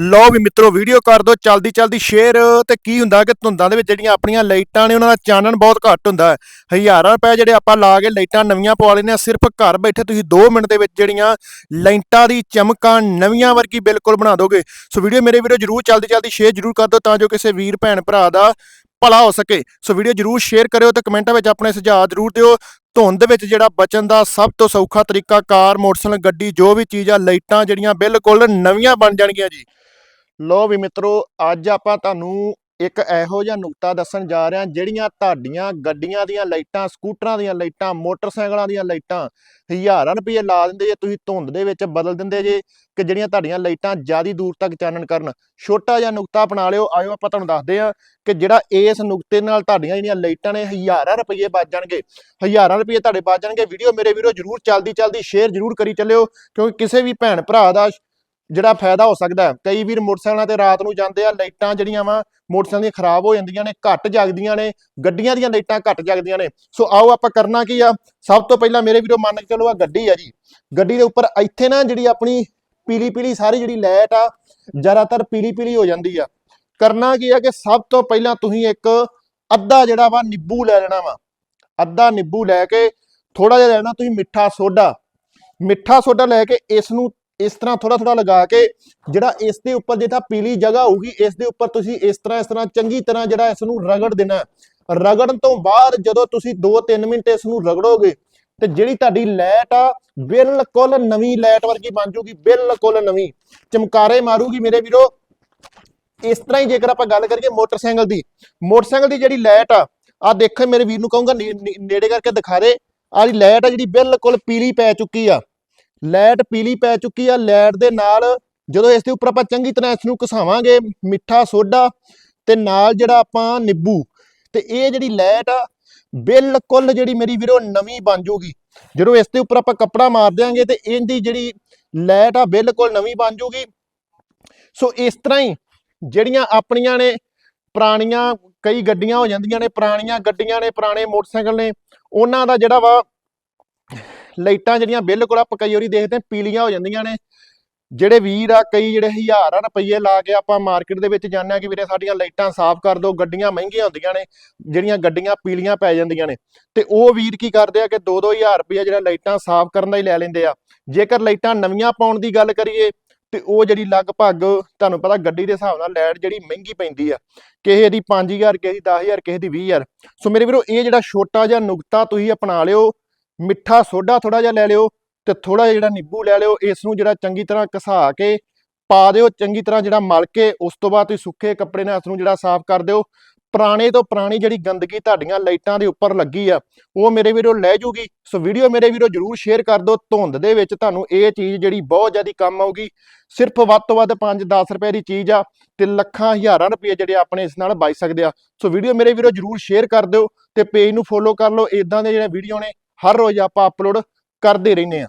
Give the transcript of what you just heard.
ਲਓ ਵੀ ਮਿੱਤਰੋ ਵੀਡੀਓ ਕਰ ਦਿਓ, ਚਲਦੀ ਚਲਦੀ ਸ਼ੇਅਰ ਤੇ ਕੀ ਹੁੰਦਾ ਕਿ ਧੁੰਦਾਂ ਦੇ ਵਿੱਚ ਜਿਹੜੀਆਂ ਆਪਣੀਆਂ ਲਾਈਟਾਂ ਨੇ, ਉਹਨਾਂ ਦਾ ਚਾਨਣ ਬਹੁਤ ਘੱਟ ਹੁੰਦਾ ਹੈ। ਹਜ਼ਾਰਾਂ ਰੁਪਏ ਜਿਹੜੇ ਆਪਾਂ ਲਾ ਕੇ ਲਾਈਟਾਂ ਨਵੀਆਂ ਪਵਾ ਲੈਂਦੇ ਆ ਸਿਰਫ ਘਰ ਬੈਠੇ ਤੁਸੀਂ 2 ਮਿੰਟ ਦੇ ਵਿੱਚ ਜਿਹੜੀਆਂ ਲਾਈਟਾਂ ਦੀ ਚਮਕਾਂ ਨਵੀਆਂ ਵਰਗੀ ਬਿਲਕੁਲ ਬਣਾ ਦੋਗੇ। ਸੋ ਵੀਡੀਓ ਮੇਰੇ ਵੀਡੀਓ ਜਰੂਰ ਚਲਦੀ ਚਲਦੀ ਸ਼ੇਅਰ ਜਰੂਰ ਕਰ ਦਿਓ ਤਾਂ ਜੋ ਕਿਸੇ ਵੀਰ, ਭੈਣ, ਭਰਾ ਦਾ ਭਲਾ ਹੋ ਸਕੇ। ਸੋ ਵੀਡੀਓ ਜਰੂਰ ਸ਼ੇਅਰ ਕਰਿਓ ਤੇ ਕਮੈਂਟਾਂ ਵਿੱਚ ਆਪਣੇ ਸੁਝਾਅ ਜਰੂਰ ਦਿਓ। ਧੁੰਦ ਵਿੱਚ ਜਿਹੜਾ ਬਚਣ ਦਾ ਸਭ ਤੋਂ ਸੌਖਾ ਤਰੀਕਾ, ਕਾਰ, ਮੋਟਰਸਾਈਕਲ, ਗੱਡੀ, ਜੋ ਵੀ ਚੀਜ਼ ਆ, ਲਾਈਟਾਂ ਜਿਹੜੀਆਂ ਬਿਲਕੁਲ ਨਵੀਆਂ ਬਣ ਜਾਣਗੀਆਂ ਜੀ। ਲੋ ਵੀ ਮਿੱਤਰੋ, ਅੱਜ ਆਪਾਂ ਤੁਹਾਨੂੰ ਇੱਕ ਇਹੋ ਜਿਹਾ ਨੁਕਤਾ ਦੱਸਣ ਜਾ ਰਹੇ ਹਾਂ, ਜਿਹੜੀਆਂ ਤੁਹਾਡੀਆਂ ਗੱਡੀਆਂ ਦੀਆਂ ਲਾਈਟਾਂ, ਸਕੂਟਰਾਂ ਦੀਆਂ ਲਾਈਟਾਂ, ਮੋਟਰਸਾਈਕਲਾਂ ਦੀਆਂ ਲਾਈਟਾਂ ਹਜ਼ਾਰਾਂ ਰੁਪਏ ਲਾ ਦਿੰਦੇ ਜੇ, ਤੁਸੀਂ ਧੁੰਦ ਦੇ ਵਿੱਚ ਬਦਲ ਦਿੰਦੇ ਜੇ ਕਿ ਜਿਹੜੀਆਂ ਤੁਹਾਡੀਆਂ ਲਾਈਟਾਂ ਜ਼ਿਆਦਾ ਦੂਰ ਤੱਕ ਚਾਨਣ ਕਰਨ। ਛੋਟਾ ਜਿਹਾ ਨੁਕਤਾ ਅਪਣਾ ਲਿਓ, ਆਇਓ ਆਪਾਂ ਤੁਹਾਨੂੰ ਦੱਸਦੇ ਹਾਂ ਕਿ ਜਿਹੜਾ ਇਸ ਨੁਕਤੇ ਨਾਲ ਤੁਹਾਡੀਆਂ ਜਿਹੜੀਆਂ ਲਾਈਟਾਂ ਨੇ ਹਜ਼ਾਰਾਂ ਰੁਪਏ ਬਚ ਜਾਣਗੇ। ਹਜ਼ਾਰਾਂ ਰੁਪਏ ਤੁਹਾਡੇ ਬਚ ਜਾਣਗੇ। ਵੀਡੀਓ ਮੇਰੇ ਵੀਰੋ ਜਰੂਰ ਚਲਦੀ ਚਲਦੀ ਸ਼ੇਅਰ ਜਰੂਰ ਕਰੀ ਚੱਲਿਓ, ਕਿਉਂਕਿ ਕਿਸੇ ਵੀ ਭੈਣ ਭਰਾ ਦਾ ਜਿਹੜਾ ਫਾਇਦਾ ਹੋ ਸਕਦਾ ਕਈ ਵੀਰ ਮੋਟਰਸਾਈਕਲਾਂ ਤੇ ਰਾਤ ਨੂੰ ਜਾਂਦੇ ਆ, ਲਾਈਟਾਂ ਜਿਹੜੀਆਂ ਵਾ ਮੋਟਰਸਾਈਕਲ ਦੀਆਂ ਖਰਾਬ ਹੋ ਜਾਂਦੀਆਂ ਨੇ, ਘੱਟ ਜਗਦੀਆਂ ਨੇ, ਗੱਡੀਆਂ ਦੀਆਂ ਲਾਈਟਾਂ ਘੱਟ ਜਗਦੀਆਂ ਨੇ। ਸੋ ਆਓ ਆਪਾਂ ਕਰਨਾ ਕੀ ਆ? ਸਭ ਤੋਂ ਪਹਿਲਾਂ ਮੇਰੇ ਵੀਰੋ ਮੰਨ ਕੇ ਚਲੋ ਆ ਗੱਡੀ ਆ ਜੀ। ਗੱਡੀ ਦੇ ਉੱਪਰ ਇੱਥੇ ਨਾ ਜਿਹੜੀ ਆਪਣੀ ਪੀਲੀ ਪੀਲੀ ਸਾਰੀ ਜਿਹੜੀ ਲਾਈਟ ਆ, ਜ਼ਿਆਦਾਤਰ ਪੀਲੀ ਪੀਲੀ ਹੋ ਜਾਂਦੀ ਆ। ਕਰਨਾ ਕੀ ਆ ਕਿ ਸਭ ਤੋਂ ਪਹਿਲਾਂ ਤੁਸੀਂ ਇੱਕ ਅੱਧਾ ਜਿਹੜਾ ਵਾ ਨਿੰਬੂ ਲੈ ਲੈਣਾ ਵਾ। ਅੱਧਾ ਨਿੰਬੂ ਲੈ ਕੇ ਥੋੜਾ ਜਿਹਾ ਲੈਣਾ ਤੁਸੀਂ ਮਿੱਠਾ ਸੋਡਾ। ਮਿੱਠਾ ਸੋਡਾ ਲੈ ਕੇ ਇਸ ਨੂੰ ਇਸ ਤਰ੍ਹਾਂ ਥੋੜਾ ਥੋੜਾ ਲਗਾ ਕੇ ਜਿਹੜਾ ਇਸ ਦੇ ਉੱਪਰ ਜੇ ਤਾਂ ਪੀਲੀ ਜਗ੍ਹਾ ਹੋਊਗੀ, ਇਸ ਦੇ ਉੱਪਰ ਤੁਸੀਂ ਇਸ ਤਰ੍ਹਾਂ ਇਸ ਤਰ੍ਹਾਂ ਚੰਗੀ ਤਰ੍ਹਾਂ ਜਿਹੜਾ ਇਸ ਨੂੰ ਰਗੜ ਦੇਣਾ ਰਗੜਨ ਤੋਂ ਬਾਅਦ ਜਦੋਂ ਤੁਸੀਂ 2-3 ਮਿੰਟ ਇਸ ਨੂੰ ਰਗੜੋਗੇ, ਤੇ ਜਿਹੜੀ ਤੁਹਾਡੀ ਲਾਈਟ ਆ, ਬਿਲਕੁਲ ਨਵੀਂ ਲਾਈਟ ਵਰਗੀ ਬਣ ਜੂਗੀ, ਬਿਲਕੁਲ ਨਵੀਂ। ਚਮਕਾਰੇ ਮਾਰੂਗੀ ਮੇਰੇ ਵੀਰੋ। ਇਸ ਤਰ੍ਹਾਂ ਹੀ ਜੇਕਰ ਆਪਾਂ ਗੱਲ ਕਰੀਏ ਮੋਟਰਸਾਈਕਲ ਦੀ ਮੋਟਰਸਾਈਕਲ ਦੀ ਜਿਹੜੀ ਲਾਈਟ ਆ ਆ ਦੇਖੋ ਮੇਰੇ ਵੀਰ ਨੂੰ ਕਹੂੰਗਾ ਨੇੜੇ ਕਰਕੇ ਦਿਖਾ ਦੇ। ਆਹ ਜਿਹੜੀ ਲਾਈਟ ਆ ਜਿਹੜੀ ਬਿਲਕੁਲ ਪੀਲੀ ਪੈ ਚੁੱਕੀ ਆ। ਲੈਟ ਪੀਲੀ ਪੈ ਚੁੱਕੀ ਆ, ਲੈਟ ਦੇ ਨਾਲ ਜਦੋਂ ਇਸ ਦੇ ਉੱਪਰ ਆਪਾਂ ਚੰਗੀ ਤਰ੍ਹਾਂ ਇਸ ਨੂੰ ਘਸਾਵਾਂਗੇ, ਮਿੱਠਾ, ਸੋਡਾ ਤੇ ਨਾਲ ਜਿਹੜਾ ਆਪਾਂ ਨਿੰਬੂ, ਤੇ ਇਹ ਜਿਹੜੀ ਲੈਟ ਆ, ਬਿਲਕੁਲ ਜਿਹੜੀ ਮੇਰੀ ਵੀਰੋ ਨਵੀਂ ਬਣ ਜੂਗੀ। ਜਦੋਂ ਇਸ ਦੇ ਉੱਪਰ ਆਪਾਂ ਕੱਪੜਾ ਮਾਰ ਦਿਆਂਗੇ ਤੇ ਇਹਦੀ ਜਿਹੜੀ ਲੈਟ ਆ, ਬਿਲਕੁਲ ਨਵੀਂ ਬਣ ਜੂਗੀ। ਸੋ ਇਸ ਤਰ੍ਹਾਂ ਹੀ ਜਿਹੜੀਆਂ ਆਪਣੀਆਂ ਨੇ ਪੁਰਾਣੀਆਂ ਕਈ ਗੱਡੀਆਂ ਹੋ ਜਾਂਦੀਆਂ ਨੇ, ਪੁਰਾਣੀਆਂ ਗੱਡੀਆਂ ਨੇ, ਪੁਰਾਣੇ ਮੋਟਰਸਾਈਕਲ ਨੇ, ਉਹਨਾਂ ਦਾ ਜਿਹੜਾ ਵਾ ਲਾਈਟਾਂ ਜਿਹੜੀਆਂ ਬਿਲਕੁਲ ਆਪਾਂ ਕਈ ਵਾਰੀ ਦੇਖਦੇ ਹਾਂ, ਪੀਲੀਆਂ ਹੋ ਜਾਂਦੀਆਂ ਨੇ। ਜਿਹੜੇ ਵੀਰ ਆ, ਕਈ ਜਿਹੜੇ ਹਜ਼ਾਰਾਂ ਰੁਪਏ ਲਾ ਕੇ ਆਪਾਂ ਮਾਰਕੀਟ ਦੇ ਵਿੱਚ ਜਾਂਦੇ ਆ ਕਿ ਵੀਰੇ ਸਾਡੀਆਂ ਲਾਈਟਾਂ ਸਾਫ਼ ਕਰ ਦਿਓ, ਗੱਡੀਆਂ ਮਹਿੰਗੀਆਂ ਹੁੰਦੀਆਂ ਨੇ, ਜਿਹੜੀਆਂ ਗੱਡੀਆਂ ਪੀਲੀਆਂ ਪੈ ਜਾਂਦੀਆਂ ਨੇ। ਤੇ ਉਹ ਵੀਰ ਕੀ ਕਰਦੇ ਆ ਕਿ 2-2000 ਰੁਪਏ ਜਿਹੜਾ ਲਾਈਟਾਂ ਸਾਫ਼ ਕਰਨ ਦਾ ਹੀ ਲੈ ਲੈਂਦੇ ਆ। ਜੇਕਰ ਲਾਈਟਾਂ ਨਵੀਆਂ ਪਾਉਣ ਦੀ ਗੱਲ ਕਰੀਏ, ਤੇ ਉਹ ਜਿਹੜੀ ਲਗਭਗ ਤੁਹਾਨੂੰ ਪਤਾ ਗੱਡੀ ਦੇ ਹਿਸਾਬ ਨਾਲ ਲਾਈਟ ਜਿਹੜੀ ਮਹਿੰਗੀ ਪੈਂਦੀ ਆ, ਕਿਸੇ ਦੀ 5000 ਕਿਸੇ ਦੀ 10000 ਕਿਸੇ ਦੀ 20000 ਸੋ ਮੇਰੇ ਵੀਰੋ, ਇਹ ਜਿਹੜਾ ਛੋਟਾ ਜਿਹਾ ਨੁਕਤਾ ਤੁਸੀਂ ਅਪਣਾ ਲਿਓ ਮਿੱਠਾ ਸੋਡਾ ਥੋੜਾ ਜਿਹਾ ਲੈ ਲਿਓ ਤੇ ਥੋੜਾ ਜਿਹਾ ਜਿਹੜਾ ਨਿੰਬੂ ਲੈ ਲਿਓ ਇਸ ਨੂੰ ਜਿਹੜਾ ਚੰਗੀ ਤਰ੍ਹਾਂ ਘਸਾ ਕੇ ਪਾ ਦਿਓ, ਚੰਗੀ ਤਰ੍ਹਾਂ ਜਿਹੜਾ ਮਲ ਕੇ, ਉਸ ਤੋਂ ਬਾਅਦ ਤੁਸੀਂ ਸੁੱਕੇ ਕੱਪੜੇ ਨਾਲ ਇਸ ਨੂੰ ਜਿਹੜਾ ਸਾਫ਼ ਕਰ ਦਿਓ। ਪੁਰਾਣੇ ਤੋਂ ਪੁਰਾਣੀ ਜਿਹੜੀ ਗੰਦਗੀ ਤੁਹਾਡੀਆਂ ਲਾਈਟਾਂ ਦੇ ਉੱਪਰ ਲੱਗੀ ਆ, ਉਹ ਮੇਰੇ ਵੀਰੋ ਲੈ ਜੂਗੀ। ਸੋ ਵੀਡੀਓ ਮੇਰੇ ਵੀਰੋ ਜਰੂਰ ਸ਼ੇਅਰ ਕਰ ਦਿਓ, ਧੁੰਦ ਦੇ ਵਿੱਚ ਤੁਹਾਨੂੰ ਇਹ ਚੀਜ਼ ਜਿਹੜੀ ਬਹੁਤ ਜ਼ਿਆਦਾ ਕੰਮ ਆਊਗੀ। ਸਿਰਫ ਵੱਧ ਤੋਂ ਵੱਧ 5-10 ਰੁਪਏ ਦੀ ਚੀਜ਼ ਆ ਤੇ ਲੱਖਾਂ ਹਜ਼ਾਰਾਂ ਰੁਪਏ ਜਿਹੜੇ ਆਪਣੇ ਇਸ ਨਾਲ ਬਚ ਸਕਦੇ ਆ। ਸੋ ਵੀਡੀਓ ਮੇਰੇ ਵੀਰੋ ਜਰੂਰ ਸ਼ੇਅਰ ਕਰ ਦਿਓ ਤੇ ਪੇਜ ਨੂੰ ਫੋਲੋ ਕਰ ਲਓ। ਇਦਾਂ ਦੇ ਜਿਹੜੇ ਵੀਡੀਓ ਨੇ ਹਰ ਰੋਜ਼ ਆਪਾਂ ਅਪਲੋਡ ਕਰਦੇ ਰਹਿੰਦੇ ਆ